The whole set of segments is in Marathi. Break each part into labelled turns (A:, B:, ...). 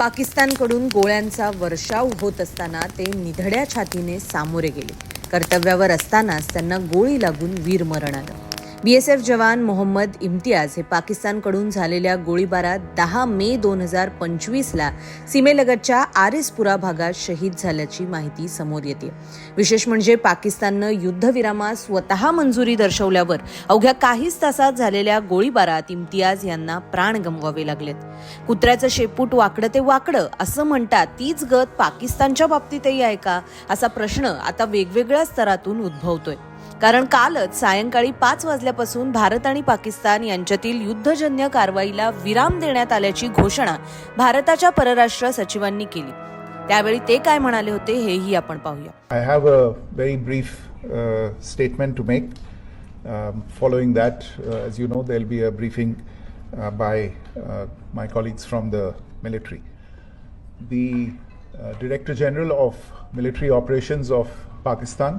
A: पाकिस्तानकडून गोळ्यांचा वर्षाव होत असताना ते निधड्या छातीने सामोरे गेले. कर्तव्यावर असतानाच त्यांना गोळी लागून वीरमरण आलं. बीएसएफ जवान मोहम्मद इम्तियाज हे पाकिस्तानकडून झालेल्या गोळीबारात दहा मे दोन हजार पंचवीसला सीमेलगतच्या आरिसपुरा भागात शहीद झाल्याची माहिती समोर येते. विशेष म्हणजे पाकिस्ताननं युद्धविरामास स्वतः मंजुरी दर्शवल्यावर अवघ्या काहीच तासात झालेल्या गोळीबारात इम्तियाज यांना प्राण गमवावे लागलेत. कुत्र्याचं शेपूट वाकडं ते वाकडं असं म्हणतात तीच गत पाकिस्तानच्या बाबतीतही आहे का? असा प्रश्न आता वेगवेगळ्या स्तरातून उद्भवतोय. कारण कालच सायंकाळी पाच वाजल्यापासून भारत आणि पाकिस्तान यांच्यातील युद्धजन्य कारवाईला विराम देण्यात आल्याची घोषणा भारताच्या परराष्ट्र सचिवांनी केली. त्यावेळी ते काय म्हणाले होते हेही आपण पाहूया.
B: I have a very brief statement to make following that as you know there'll be a briefing by my colleagues from the military the director general of military operations of Pakistan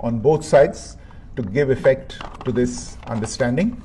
B: on both sides to give effect to this understanding.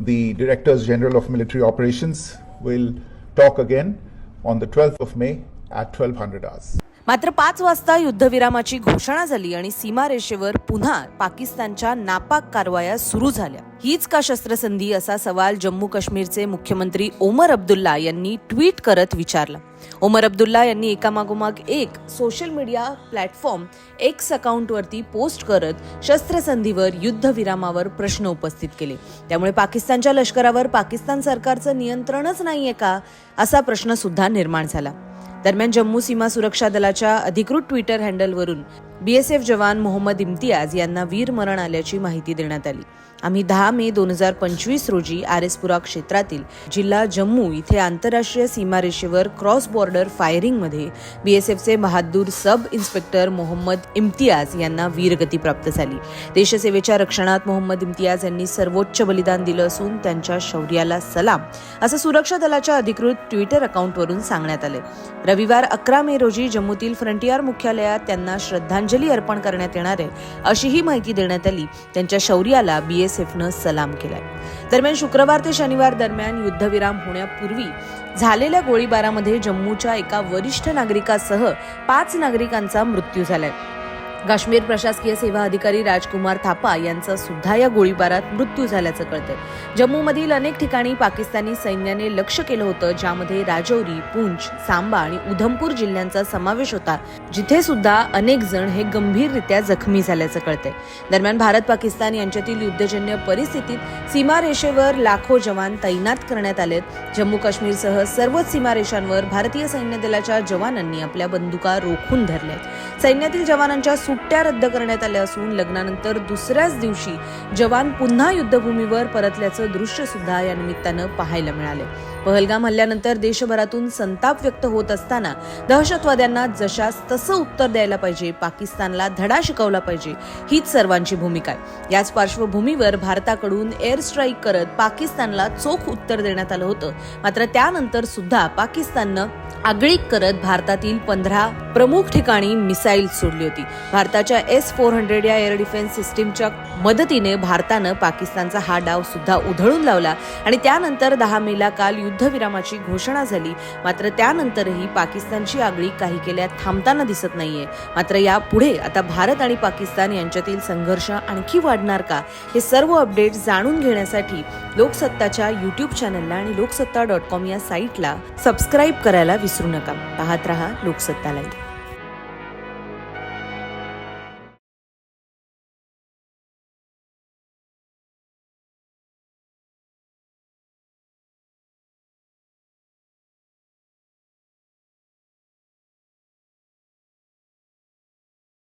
B: The Directors General of Military Operations will talk again on the 12th of May at 1200 hours.
A: मात्र पाच वाजता युद्धविरामाची घोषणा झाली आणि सीमारेषेवर पुन्हा पाकिस्तानच्या नापाक कारवाया सुरू झाल्या. हीच का शस्त्रसंधी असा सवाल जम्मू काश्मीरचे मुख्यमंत्री ओमर अब्दुल्ला यांनी ट्विट करत विचारला. ओमर अब्दुल्ला यांनी एकामागोमाग एक सोशल मीडिया प्लॅटफॉर्म एक्स अकाउंटवरती पोस्ट करत शस्त्रसंधीवर युद्धविरामावर प्रश्न उपस्थित केले. त्यामुळे पाकिस्तानच्या लष्करावर पाकिस्तान सरकारचं नियंत्रणच नाहीये का असा प्रश्न सुद्धा निर्माण झाला. दरम्यान जम्मू सीमा सुरक्षा दलाच्या अधिकृत ट्विटर हँडलवरून बीएसएफ जवान मोहम्मद इम्तियाज यांना वीरमरण आल्याची माहिती देण्यात आली. आम्ही दहा मे दोन हजार पंचवीस रोजी आरेसपुरा क्षेत्रातील जिल्हा जम्मू इथे आंतरराष्ट्रीय सीमारेषेवर क्रॉस बॉर्डर फायरिंगमध्ये बीएसएफचे बहादूर सब इन्स्पेक्टर मोहम्मद इम्तियाज यांना वीरगती प्राप्त झाली. देशसेवेच्या रक्षणात मोहम्मद इम्तियाज यांनी सर्वोच्च बलिदान दिलं असून त्यांच्या शौर्याला सलाम असं सुरक्षा दलाच्या अधिकृत ट्विटर अकाउंटवरून सांगण्यात आले. रविवार अकरा मे रोजी जम्मूतील फ्रंटियर मुख्यालयात त्यांना श्रद्धांजली अर्पण करण्यात येणार आहे अशीही माहिती देण्यात आली. त्यांच्या शौर्याला बीएसएफनं सलाम केलाय. दरम्यान शुक्रवार ते शनिवार दरम्यान युद्धविराम होण्यापूर्वी झालेल्या गोळीबारामध्ये जम्मूच्या एका वरिष्ठ नागरिकासह पाच नागरिकांचा मृत्यू झालाय. काश्मीर प्रशासकीय सेवा अधिकारी राजकुमार थापा यांचा सुद्धा या गोळीबारात मृत्यू झाल्याचं कळतंय. जम्मूमधील अनेक ठिकाणी पाकिस्तानी सैन्याने लक्ष केलं होतं ज्यामध्ये राजौरी पूंछ सांबा आणि उधमपूर जिल्ह्यांचा समावेश होता जिथे सुद्धा अनेक जण हे गंभीररित्या जखमी झाल्याचं कळतंय. दरम्यान भारत पाकिस्तान यांच्यातील युद्धजन्य परिस्थितीत सीमारेषेवर लाखो जवान तैनात करण्यात आलेत. जम्मू काश्मीरसह सर्वच सीमारेषांवर भारतीय सैन्य दलाच्या जवानांनी आपल्या बंदुका रोखून धरल्यात. सैन्यातील जवानांच्या सुट्ट्या रद्द करण्यात आल्या असून लग्नानंतर दुसऱ्याच दिवशी जवान पुन्हा युद्धभूमीवर परतल्याचं दृश्य सुद्धा या निमित्तानं पाहायला मिळाले. पहलगाम हल्ल्यानंतर देशभरातून संताप व्यक्त होत असताना दहशतवाद्यांना जशास तसं उत्तर द्यायला पाहिजे पाकिस्तानला धडा शिकवला पाहिजे हीच सर्वांची भूमिका आहे. याच पार्श्वभूमीवर भारताकडून एअर स्ट्राईक करत पाकिस्तानला चोख उत्तर देण्यात आलं होतं. मात्र त्यानंतर सुद्धा पाकिस्ताननं आगळीक करत भारतातील पंधरा प्रमुख ठिकाणी मिसाईल सोडली होती. भारताच्या एस फोर हंड्रेड या एअर डिफेन्स सिस्टीमच्या मदतीने भारतानं पाकिस्तानचा हा डाव सुद्धा उधळून लावला आणि त्यानंतर दहा मेला काल युद्धविरामाची घोषणा झाली. मात्र त्यानंतरही पाकिस्तानची आगळी काही केल्या थांबताना दिसत नाहीये. मात्र यापुढे आता भारत आणि पाकिस्तान यांच्यातील संघर्ष आणखी वाढणार का? हे सर्व अपडेट जाणून घेण्यासाठी लोकसत्ताच्या युट्यूब चॅनलला आणि लोकसत्ता डॉट कॉम या साईटला सबस्क्राईब करायला विसरू नका. पाहत रहा लोकसत्ता लाईव्ह.